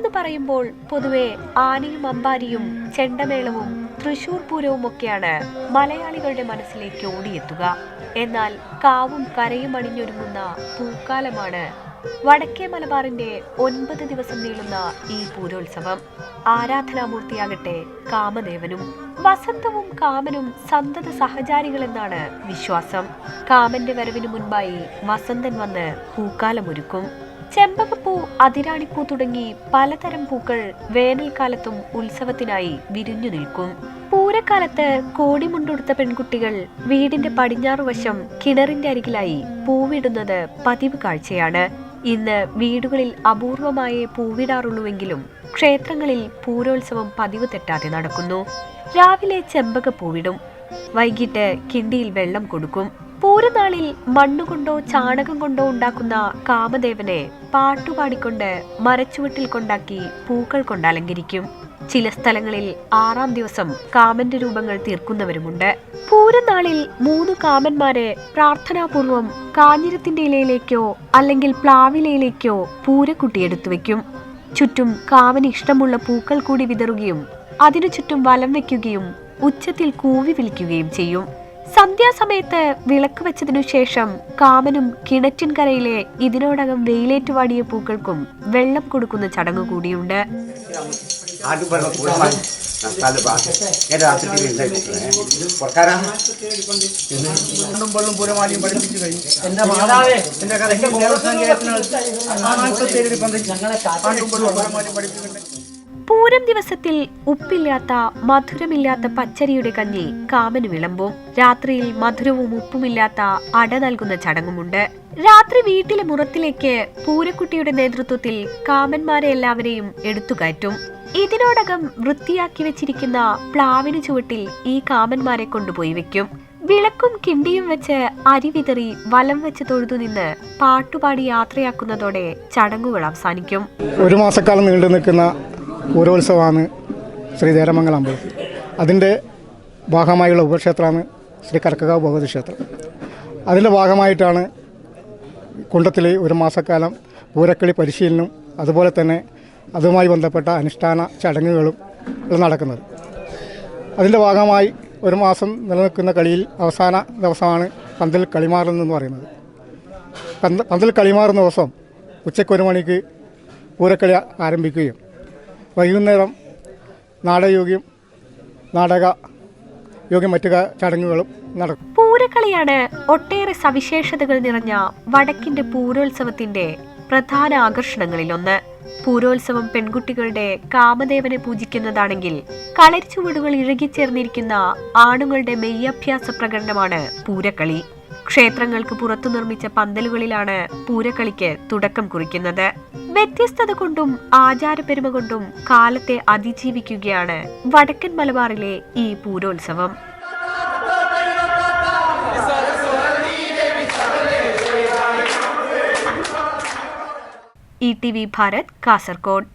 പറയുമ്പോൾ പൊതുവെ ആനയും അമ്പാരിയും ചെണ്ടമേളവും തൃശൂർ പൂരവും ഒക്കെയാണ് മലയാളികളുടെ മനസ്സിലേക്ക് ഓടിയെത്തുക. എന്നാൽ കാവും കരയും അണിഞ്ഞൊരുങ്ങുന്ന പൂക്കാലമാണ് വടക്കേ മലബാറിന്റെ ഒൻപത് ദിവസം നീളുന്ന ഈ പൂരോത്സവം. ആരാധനാമൂർത്തിയാകട്ടെ കാമദേവനും വസന്തവും കാമനും സന്തത സഹചാരികളെന്നാണ് വിശ്വാസം. കാമന്റെ വരവിനു മുൻപായി വസന്തൻ വന്ന് പൂക്കാലമൊരുക്കും. ചെമ്പകപ്പൂ അതിരാണിപ്പൂ തുടങ്ങി പലതരം പൂക്കൾ വേനൽക്കാലത്തും ഉത്സവത്തിനായി വിരിഞ്ഞു നിൽക്കും. പൂരക്കാലത്ത് കോടിമുണ്ടുടുത്ത പെൺകുട്ടികൾ വീടിന്റെ പടിഞ്ഞാറ് വശം കിണറിന്റെ അരികിലായി പൂവിടുന്നത് പതിവ് കാഴ്ചയാണ്. ഇന്ന് വീടുകളിൽ അപൂർവമായേ പൂവിടാറുള്ളൂവെങ്കിലും ക്ഷേത്രങ്ങളിൽ പൂരോത്സവം പതിവ് തെറ്റാതെ നടക്കുന്നു. രാവിലെ ചെമ്പക പൂവിടും വൈകിട്ട് കിണ്ടിയിൽ വെള്ളം കൊടുക്കും. പൂരനാളിൽ മണ്ണുകൊണ്ടോ ചാണകം കൊണ്ടോ ഉണ്ടാക്കുന്ന കാമദേവനെ പാട്ടുപാടിക്കൊണ്ട് മരച്ചുവട്ടിൽ കൊണ്ടാക്കി പൂക്കൾ കൊണ്ട് അലങ്കരിക്കും. ചില സ്ഥലങ്ങളിൽ ആറാം ദിവസം കാമന്റെ രൂപങ്ങൾ തീർക്കുന്നവരുമുണ്ട്. പൂരനാളിൽ മൂന്ന് കാമന്മാരെ പ്രാർത്ഥനാപൂർവം കാഞ്ഞിരത്തിന്റെ ഇലയിലേക്കോ അല്ലെങ്കിൽ പ്ലാവിലയിലേക്കോ പൂരക്കുട്ടി എടുത്തു വെക്കും. ചുറ്റും കാമന് ഇഷ്ടമുള്ള പൂക്കൾ കൂടി വിതറുകയും അതിനു ചുറ്റും വലം വയ്ക്കുകയും ഉച്ചത്തിൽ കൂവി വിളിക്കുകയും ചെയ്യും. സന്ധ്യാസമയത്ത് വിളക്ക് വെച്ചതിനു ശേഷം കാമനും കിണറ്റിൻകരയിലെ ഇതിനോടകം വെയിലേറ്റുവാടിയ പൂക്കൾക്കും വെള്ളം കൊടുക്കുന്ന ചടങ്ങ് കൂടിയുണ്ട്. ആദ്യം പൂരം ദിവസത്തിൽ ഉപ്പില്ലാത്ത മധുരമില്ലാത്ത പച്ചരിയുടെ കഞ്ഞി കാമന് വിളമ്പും. രാത്രിയിൽ മധുരവും ഉപ്പുമില്ലാത്ത അട നൽകുന്ന ചടങ്ങുമുണ്ട്. രാത്രി വീട്ടിലെ മുറത്തിലേക്ക് പൂരക്കുട്ടിയുടെ നേതൃത്വത്തിൽ കാമന്മാരെ എല്ലാവരെയും എടുത്തുകയറ്റും. ഇതിനോടകം വൃത്തിയാക്കി വെച്ചിരിക്കുന്ന പ്ലാവിന് ചുവട്ടിൽ ഈ കാമന്മാരെ കൊണ്ടുപോയി വെക്കും. വിളക്കും കിണ്ടിയും വെച്ച് അരി വിതറി വലം വെച്ച് തൊഴുതു നിന്ന് പാട്ടുപാടി യാത്രയാക്കുന്നതോടെ ചടങ്ങുകൾ അവസാനിക്കും. ഒരു മാസക്കാലം നീണ്ടു നിൽക്കുന്ന പൂരോത്സവമാണ് ശ്രീ ദേരമംഗലം അമ്പലം അതിന്റെ ഭാഗമായുള്ള ഉപക്ഷേത്രമാണ് ശ്രീ കർക്കകാവ് ഭഗവതി ക്ഷേത്രം. അതിന്റെ ഭാഗമായിട്ടാണ് കുണ്ടത്തിൽ ഒരു മാസക്കാലം പൂരക്കളി പരിശീലനം അതുപോലെ തന്നെ അതുമായി ബന്ധപ്പെട്ട അനുഷ്ഠാന ചടങ്ങുകളും നടക്കുന്നത്. അതിന്റെ ഭാഗമായി ഒരു മാസം നിലനിൽക്കുന്ന കളിയിൽ അവസാന ദിവസമാണ് പന്തൽ കളിമാറുന്നതെന്ന് പറയുന്നത്. പന്ത പന്തൽ കളിമാറുന്ന ദിവസം ഉച്ചയ്ക്ക് ഒരു മണിക്ക് പൂരക്കളി ആരംഭിക്കുകയും വൈകുന്നേരം നാടകയോഗ്യം നാടക യോഗ്യം മറ്റു ചടങ്ങുകളും നടക്കും. പൂരക്കളിയാണ് ഒട്ടേറെ സവിശേഷതകൾ നിറഞ്ഞ വടക്കിന്റെ പൂരോത്സവത്തിന്റെ പ്രധാന ആകർഷണങ്ങളിൽ ഒന്ന് പൂരോത്സവം പെൺകുട്ടികളുടെ കാമദേവനെ പൂജിക്കുന്നതാണെങ്കിൽ കളരിച്ചുവടുകൾ ഇഴകിച്ചേർന്നിരിക്കുന്ന ആണുങ്ങളുടെ മെയ്യഭ്യാസ പ്രകടനമാണ് പൂരക്കളി. ക്ഷേത്രങ്ങൾക്ക് പുറത്തു നിർമ്മിച്ച പന്തലുകളിലാണ് പൂരക്കളിക്ക് തുടക്കം കുറിക്കുന്നത്. വ്യത്യസ്തത കൊണ്ടും ആചാരപെരുമ കൊണ്ടും കാലത്തെ അതിജീവിക്കുകയാണ് വടക്കൻ മലബാറിലെ ഈ പൂരോത്സവം. E T V Bharat Kasaragod